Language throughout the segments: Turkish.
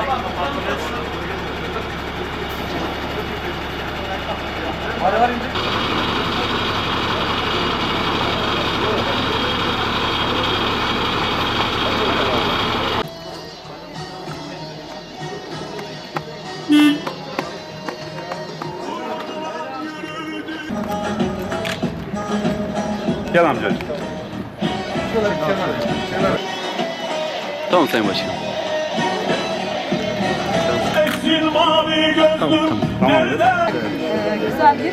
Var. Gel amcacığım. Tamam Sayın Başkanım. Tamam. Ee, güzel bir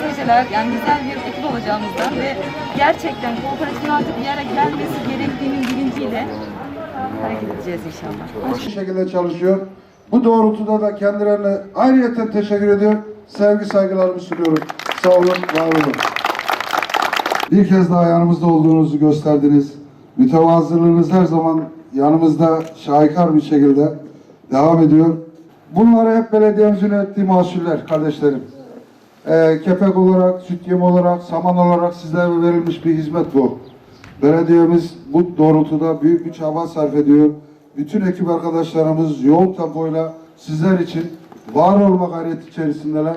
projeler, yani güzel bir ekip olacağımızdan ve gerçekten kooperatifin artık bir yere gelmesi gerektiğinin bilinciyle hareket edeceğiz inşallah. Bu şekilde çalışıyor. Bu doğrultuda da kendilerine ayrıyeten teşekkür ediyor. Sevgi saygılarımı sunuyorum. Sağ olun, var olun. Bir kez daha yanımızda olduğunuzu gösterdiniz. Mütevazılığınız her zaman yanımızda şahikar bir şekilde devam ediyor. Bunları hep belediyemizin ürettiği mahsuller kardeşlerim. Ee, kepek olarak, süt yemi olarak, saman olarak sizlere verilmiş bir hizmet bu. Belediyemiz bu doğrultuda büyük bir çaba sarf ediyor. Bütün ekip arkadaşlarımız yoğun tempoyla sizler için var olma gayreti içerisindeler.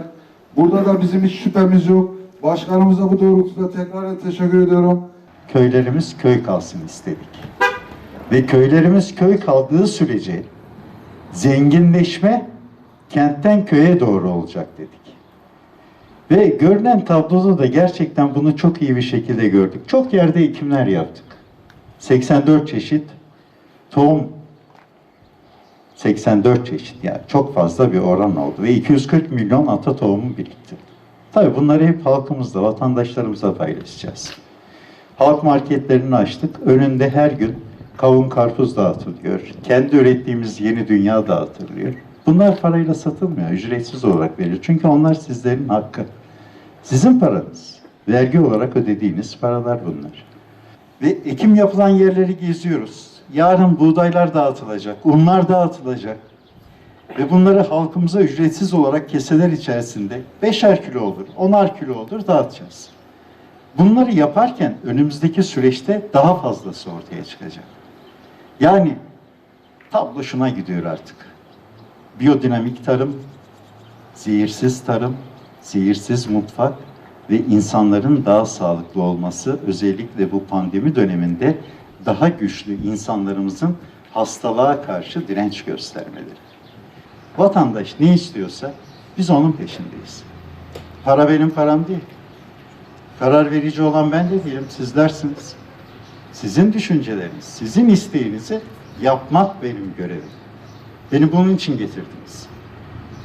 Burada da bizim hiç şüphemiz yok. Başkanımıza bu doğrultuda tekrar teşekkür ediyorum. köylerimiz köy kalsın istedik. Ve köylerimiz köy kaldığı sürece zenginleşme kentten köye doğru olacak dedik. Ve görünen tabloda da gerçekten bunu çok iyi bir şekilde gördük. Çok yerde ekimler yaptık. 84 çeşit tohum 84 çeşit yani çok fazla bir oran oldu ve 240 milyon ata tohumu biriktirdik. Tabii bunları hep halkımızla, vatandaşlarımızla paylaşacağız. Halk marketlerini açtık. Önünde her gün kavun karpuz dağıtılıyor. Kendi ürettiğimiz yeni dünya dağıtılıyor. Bunlar parayla satılmıyor. Ücretsiz olarak veriyor. Çünkü onlar sizlerin hakkı. Sizin paranız. Vergi olarak ödediğiniz paralar bunlar. Ve ekim yapılan yerleri geziyoruz. Yarın buğdaylar dağıtılacak, unlar dağıtılacak. Ve bunları halkımıza ücretsiz olarak keseler içerisinde beşer kilo olur, onar kilo olur dağıtacağız. Bunları yaparken önümüzdeki süreçte daha fazlası ortaya çıkacak. Yani tablo şuna gidiyor artık. Biyodinamik tarım, zehirsiz tarım, zehirsiz mutfak ve insanların daha sağlıklı olması özellikle bu pandemi döneminde daha güçlü insanlarımızın hastalığa karşı direnç göstermeleri. Vatandaş ne istiyorsa biz onun peşindeyiz. Para benim param değil. Karar verici olan ben de değilim, sizlersiniz. Sizin düşünceleriniz, sizin isteğinizi yapmak benim görevim. Beni bunun için getirdiniz.